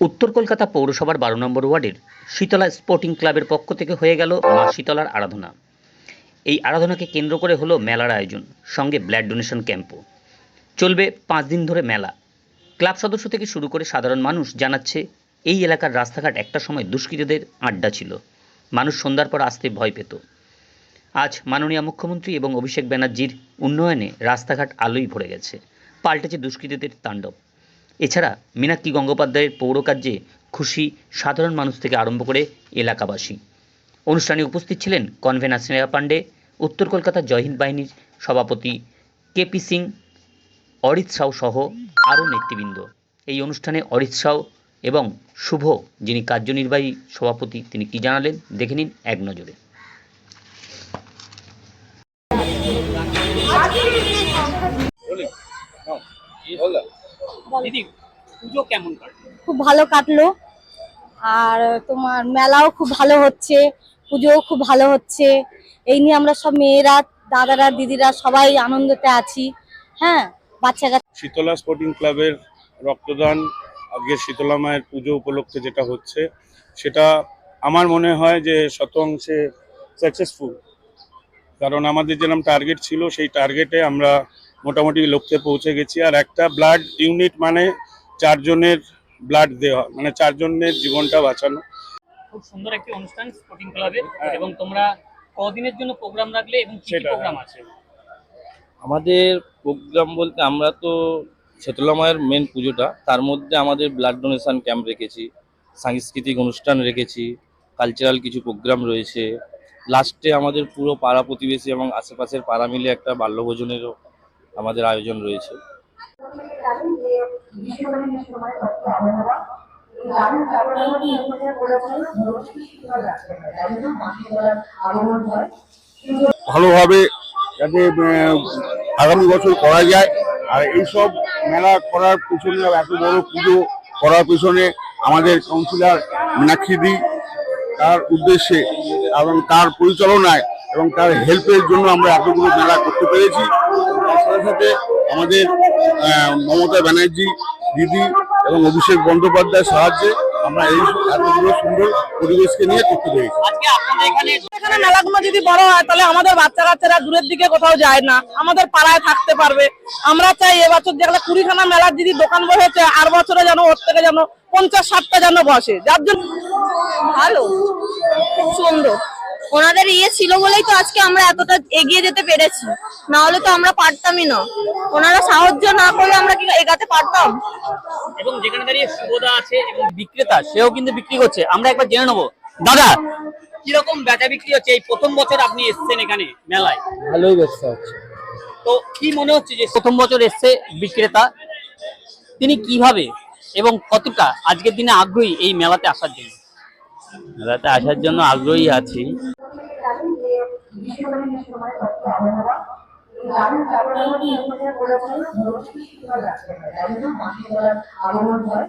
উত্তর কলকাতা পৌরসভার বারো নম্বর ওয়ার্ডের শীতলা স্পোর্টিং ক্লাবের পক্ষ থেকে হয়ে গেল মা শীতলার আরাধনা। এই আরাধনাকে কেন্দ্র করে হলো মেলার আয়োজন, সঙ্গে ব্লাড ডোনেশন ক্যাম্পও। চলবে পাঁচ দিন ধরে মেলা। ক্লাব সদস্য থেকে শুরু করে সাধারণ মানুষ জানাচ্ছে, এই এলাকার রাস্তাঘাট একটা সময় দুষ্কৃতীদের আড্ডা ছিল। মানুষ সন্ধ্যার পর আসতে ভয় পেত। আজ মাননীয় মুখ্যমন্ত্রী এবং অভিষেক ব্যানার্জির উন্নয়নে রাস্তাঘাট আলোই ভরে গেছে। পাল্টেছে দুষ্কৃতীদের তাণ্ডব। এছাড়া মীনাক্ষী গঙ্গোপাধ্যায়ের পৌরকার্যে খুশি সাধারণ মানুষ থেকে আরম্ভ করে এলাকাবাসী। অনুষ্ঠানে উপস্থিত ছিলেন কনভেনার স্নেহা পাণ্ডে, উত্তর কলকাতা জয়হিন্দ বাহিনীর সভাপতি কেপি সিং, অরিত সাউ সহ আরও নেতৃবৃন্দ। এই অনুষ্ঠানে অরিত সাউ এবং শুভ, যিনি কার্যনির্বাহী সভাপতি, তিনি কি জানালেন? দেখে নিন এক নজরে। দিদি পুজো কেমন কাটলো? খুব ভালো কাটলো। আর তোমার মেলাও খুব ভালো হচ্ছে পুজোও খুব ভালো হচ্ছে। এই নিয়ে আমরা সব মেয়েরা দাদারা দিদিরা সবাই আনন্দতে আছি। হ্যাঁ বাচ্চা কাচ্চা শীতলা স্পোর্টিং ক্লাবের রক্তদান আজকে শীতলা মায়ের পুজো উপলক্ষে যেটা হচ্ছে সেটা আমার মনে হয় যে শত অংশে সাকসেসফুল কারণ আমাদের যেরকম টার্গেট ছিল সেই টার্গেটে আমরা মোটামুটি লক্ষ্যে পৌঁছে গেছি। আর একটা ব্লাড ইউনিট মানে চারজনের ব্লাড দেওয়া মানে চারজনের জীবনটা বাঁচানো। খুব সুন্দর একটি অনুষ্ঠান স্পোর্টিং ক্লাবে এবং তোমরা কদিনের জন্য প্রোগ্রাম রাখলে এবং কি প্রোগ্রাম আছে? আমাদের প্রোগ্রাম বলতে আমরা তো শীতলা মায়ের মেন পুজোটা। তার মধ্যে আমাদের ব্লাড ডোনেশন ক্যাম্প রেখেছি সাংস্কৃতিক অনুষ্ঠান রেখেছি কালচারাল কিছু প্রোগ্রাম রয়েছে। লাস্টে আমাদের পুরো পাড়া প্রতিবেশী এবং আশেপাশের পাড়া মিলে একটা বাল্যভোজনেরও আমাদের আয়োজন রয়েছে। ভালোভাবে যাতে আগামী বছর করা যায়। আর এইসব মেলা করার পিছনে এত বড় পুজো করার পিছনে আমাদের কাউন্সিলর মীনাক্ষীদি তার উদ্দেশ্যে এবং তার পরিচালনায় এবং তার হেল্পের জন্য আমরা এতগুলো মেলা করতে পেরেছি। সাথে সাথে আমাদের মমতা ব্যানার্জি, দিদি এবং অভিষেক বন্দ্যোপাধ্যায়ের সাহায্যে আমরা এই এতগুলো সুন্দর পরিবেশকে নিয়ে করতে পেরেছি এখানে মেলাগুলো যদি বড় হয়, তাহলে আমাদের বাচ্চা কাচ্চারা দূরের দিকে কোথাও যায় না। আমাদের পাড়ায় থাকতে পারবে। আমরা চাই এবছর যেগুলো কুড়িখানা মেলার যদি দোকান বসেছে, আর বছরে যেন ওর থেকে যেন পঞ্চাশ ষাটটা যেন বসে। যার জন্য ভালো খুব সুন্দর। ওনাদের ইয়ে ছিল বলেই তো আজকে আমরা এতটা এগিয়ে যেতে পেরেছি। না হলে তো আমরা পারতামই না। ওনারা সাহায্য না করলে আমরা কি এগাতে পারতাম? এবং যেখানে দাঁড়িয়ে শুভদা আছে এবং বিক্রেতা সেও কিন্তু বিক্রি করছে। আমরা একবার জেনে নেব। দাদা কীরকম বেচা বিক্রি হচ্ছে? এই প্রথম বছর আপনি এসেছেন এখানে মেলায়। ভালোই ব্যবসা হচ্ছে। তো কি মনে হচ্ছে যে প্রথম বছর এসছে বিক্রেতা? তিনি কীভাবে এবং কতটা আজকের দিনে আগ্রহী এই মেলাতে আসার জন্য? মেলাতে আসার জন্য আগ্রহী আছি। আগমন হয়